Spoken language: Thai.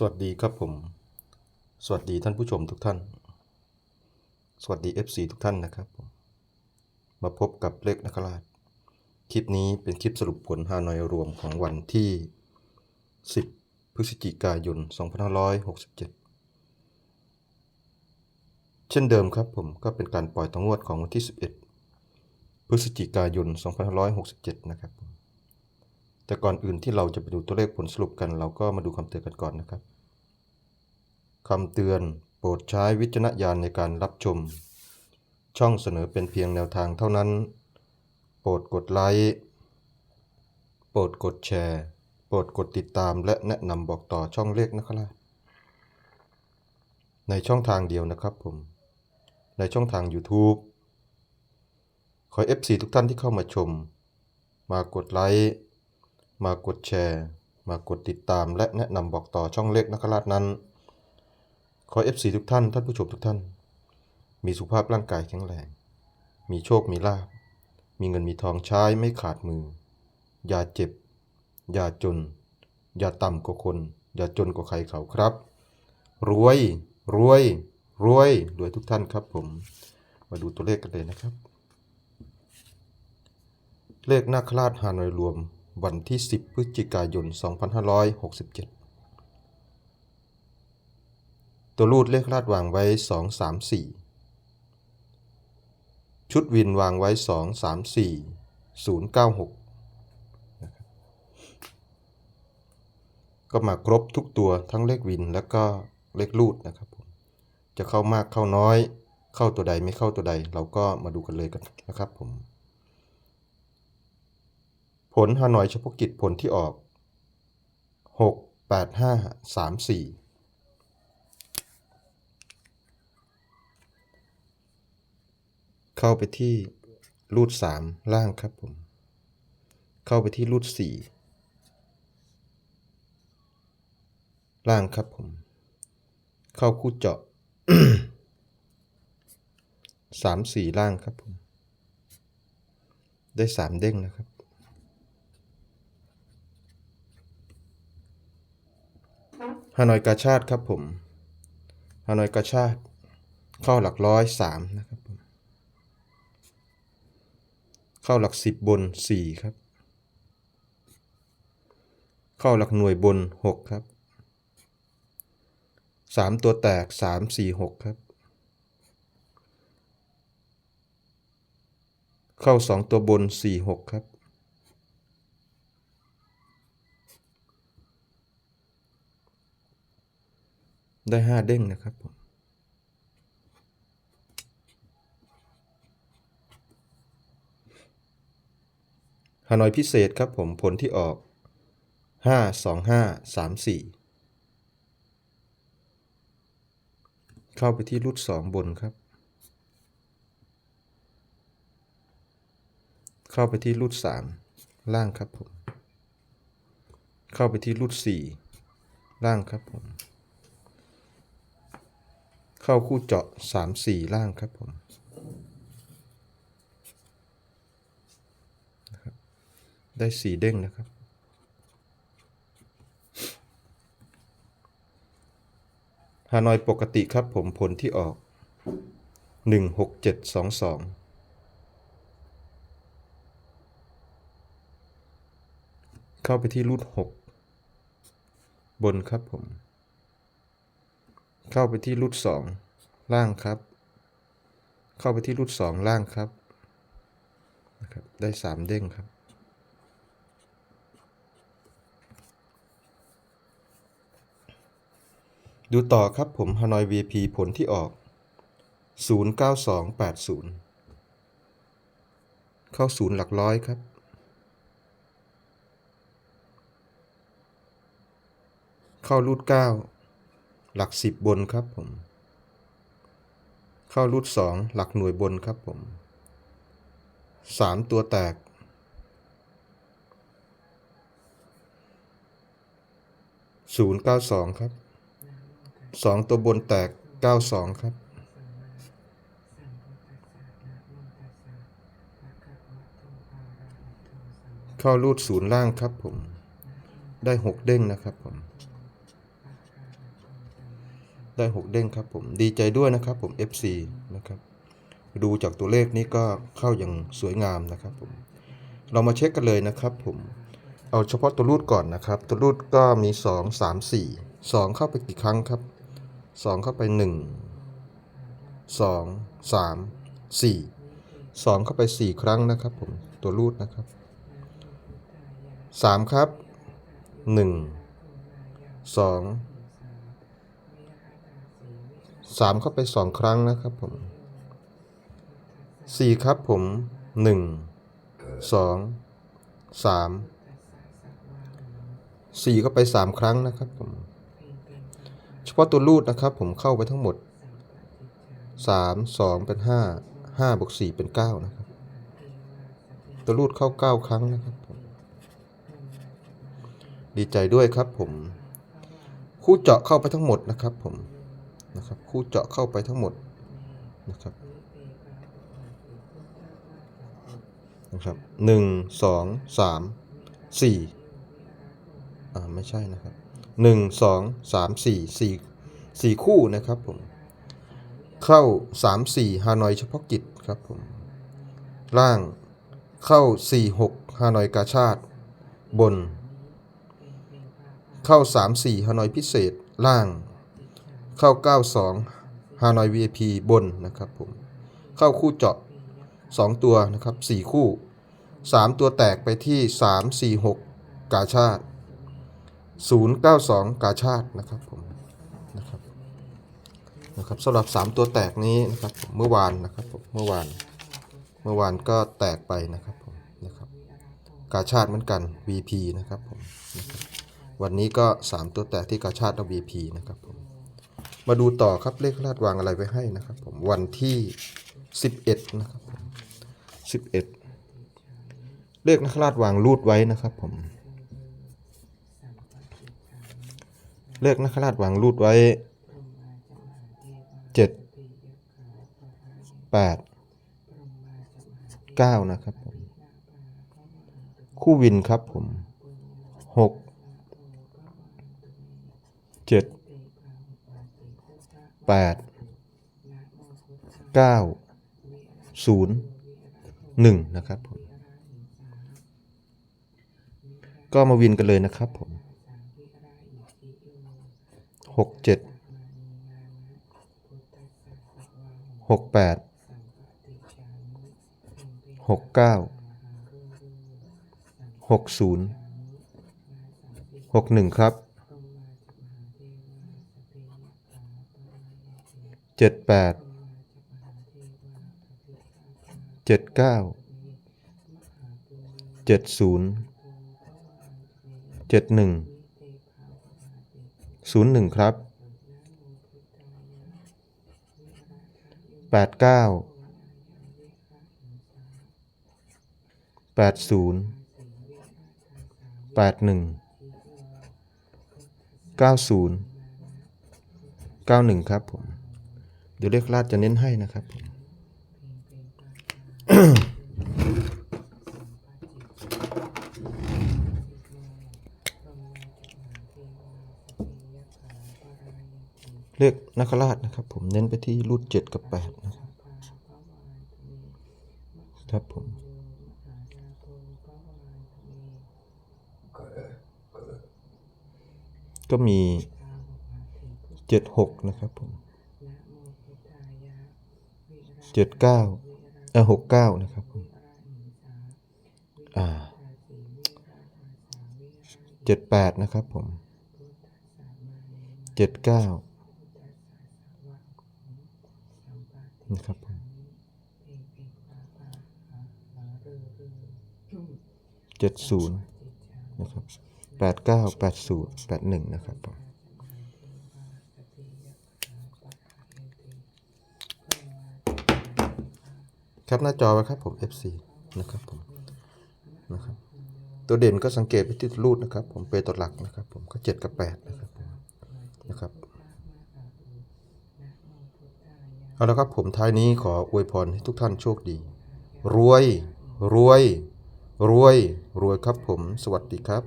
สวัสดีครับผม สวัสดีท่านผู้ชมทุกท่าน สวัสดี FC ทุกท่านนะครับผมมาพบกับเลขนักราช คลิปนี้เป็นคลิปสรุปผลฮานอยรวมของวันที่ 10 พฤศจิกายน 2567 เช่นเดิมครับผมก็เป็นการปล่อยต่องวดของวันที่ 11 พฤศจิกายน 2567 นะครับผม แต่ก่อนอื่นที่เราจะไปดูตัวเลขผลสรุปกัน เราก็มาดูคำเตือนกันก่อนนะครับคำเตือนโปรดใช้วิจารณญาณในการรับชม ช่องเสนอเป็นเพียงแนวทางเท่านั้น โปรดกดไลค์โปรดกดแชร์ โปรดกดติดตามและแนะนำบอกต่อช่องเลขนะครับในช่องทางเดียวนะครับผม ในช่องทาง YouTube ขอ FC ทุกท่านที่เข้ามาชม มากดไลค์ มากดแชร์ มากดติดตามและแนะนำบอกต่อช่องเล็กนักราชนั้น ขอ FC ทุกท่าน ท่านผู้ชมทุกท่าน มีสุขภาพร่างกายแข็งแรง มีโชคมีลาภมีเงินมีทองใช้ไม่ขาดมือ อย่าเจ็บ อย่าจน อย่าต่ำกว่าคน อย่าจนกว่าใครเขาครับ รวย รวย รวย รวยทุกท่านครับผม มาดูตัวเลขกันเลยนะครับ เลขนาคราชฮานอยรวม วันที่ 10 พฤศจิกายน 2567 ตัวรูดเลขราดวางไว้ 2 3 4 ชุดวินวางไว้ 2 3 4 0 9 6นะครับก็มาครบทุกตัวทั้งเลขวินแล้วก็เลขรูดนะครับผมจะเข้ามากเข้าน้อย เข้าตัวใดไม่เข้าตัวใด เราก็มาดูกันเลยกันนะครับผม ผลฮานอยเฉพาะกิจผลที่ออก 6 8 5 3 4 เข้าไปที่รูด3ล่างครับผม เข้าไปที่รูด4ล่างครับผม เข้าคู่เจาะ 3 4 ล่างครับผม ได้ 3 เด้งนะครับ ฮานอยกาชาติครับผมฮานอยกาชาติเข้าหลักร้อยสามนะครับผมเข้าหลักสิบบนสี่ครับ เข้าหลักหน่วยบนหกครับสามตัวแตกสามสี่หกครับ เข้าสองตัวบนสี่หกครับ ได้ห้าเด้งนะครับผมฮานอยพิเศษครับผมผลที่ออกห้าสองห้าสามสี่เข้าไปที่รูดสองบนครับ เข้าไปที่รูดสามล่างครับผม เข้าไปที่รูดสี่ล่างครับผม เข้าคู่เจาะสามสี่ล่างครับผมได้สี่เด้งนะครับ ฮานอยปกติครับผมผลที่ออกหนึ่งหกเจ็ดสองสองเข้าไปที่รูดหกบนครับผม เข้าไปที่รูดสองล่างครับ เข้าไปที่รูดสองล่างครับนะครับ ได้สามเด้งครับ ดูต่อครับผมฮานอย VP ผลที่ออก 09280 เข้าศูนย์หลักร้อยครับเข้ารูด9 หลัก10บบนครับผม เข้ารูด2หลักหน่วยบนครับผม3ตัวแตก092ครับ สองตัวบนแตกเก้าสองครับ เข้ารูดศูนย์ล่างครับผม ได้หกเด้งนะครับผม ได้หกเด้งครับผมดีใจด้วยนะครับผม FC นะครับดูจากตัวเลขนี้ก็เข้าอย่างสวยงามนะครับผมเรามาเช็คกันเลยนะครับผมเอาเฉพาะตัวรูดก่อนนะครับ ตัวรูดก็มี 2 3 4 2 เข้าไปกี่ครั้งครับ 2 เข้าไป 1 2 3 4 2 เข้าไป 4 ครั้งนะครับผมตัวรูดนะครับ 3 ครับ 1 2 สามเข้าไปสองครั้งนะครับผมสี่ครับผมหนึ่งสองสามสี่เข้าไปสามครั้งนะครับผมเฉพาะตัวรูดนะครับผมเข้าไปทั้งหมดสามสองเป็นห้าห้าบวกสี่เป็นเก้านะครับ ตัวรูดเข้าเก้าครั้งนะครับผมดีใจด้วยครับผม คู่เจาะเข้าไปทั้งหมดนะครับผม นะครับคู่เจาะเข้าไปทั้งหมดนะครับนะครับหนึ่งสองสามสี่อ่าไม่ใช่นะครับหนึ่งสองสามสี่สี่สี่คู่นะครับผมเข้าสามสี่ฮานอยเฉพาะกิจครับผมล่างเข้าสี่หกฮานอยกาชาติบน เข้าสามสี่ฮานอยพิเศษล่าง เข้า 92 ฮานอย VIP บนนะครับผม เข้าคู่เจาะ 2 ตัวนะครับ 4 คู่ 3 ตัวแตกไปที่ 3 4 6 กาชาติ 092 กาชาตินะครับผมนะครับนะครับสำหรับ 3 ตัวแตกนี้นะครับเมื่อวานนะครับผมเมื่อวานเมื่อวานก็แตกไปนะครับผมนะครับกาชาติเหมือนกัน VP นะครับผมนะครับวันนี้ก็ 3 ตัวแตกที่กาชาติและ VP นะครับ มาดูต่อครับเลขลาดวางอะไรไว้ให้นะครับ ผมวันที่11นะครับผม11เลขนักลาดวางรูดไว้นะครับ ผม เลขนักลาดวางรูดไว้7 8 9นะครับผมคู่วินครับผม6 7 แปดเก้าศูนย์หนึ่งนะครับผมก็มาวินกันเลยนะครับผมหกเจ็ดหกแปดหกเก้าหกศูนย์หกหนึ่งครับ เจ็ดแปดเจ็ดเก้าเจ็ดศูนย์เจ็ดหนึ่งศูนย์หนึ่งครับแปดเก้าแปดศูนย์แปดหนึ่งเก้าศูนย์เก้าหนึ่งครับผม เดี๋ยวเลขลาดจะเน้นให้นะครับผมเลขนักราชนะครับ ผมเน้นไปที่รูดเจ็ดกับแปดนะครับ ครับผมก็มีเจ็ดหกนะครับผม เจ็ดเก้าเออหกเก้านะครับผมอ่าเจ็ดแปดนะครับผมเจ็ดเก้านะครับผมเจ็ดศูนย์นะครับแปดเก้าแปดศูนย์แปดหนึ่งนะครับผม ครับหน้าจอไว้ครับผม FC นะครับผมนะครับตัวเด่นก็สังเกตไปที่รูดนะครับ ผมเปตัวหลักนะครับ ผมก็เจ็ดกับแปดนะครับนะครับเอาละครับผมท้ายนี้ขออวยพรให้ทุกท่านโชคดี รวย รวย รวย รวยครับผม สวัสดีครับ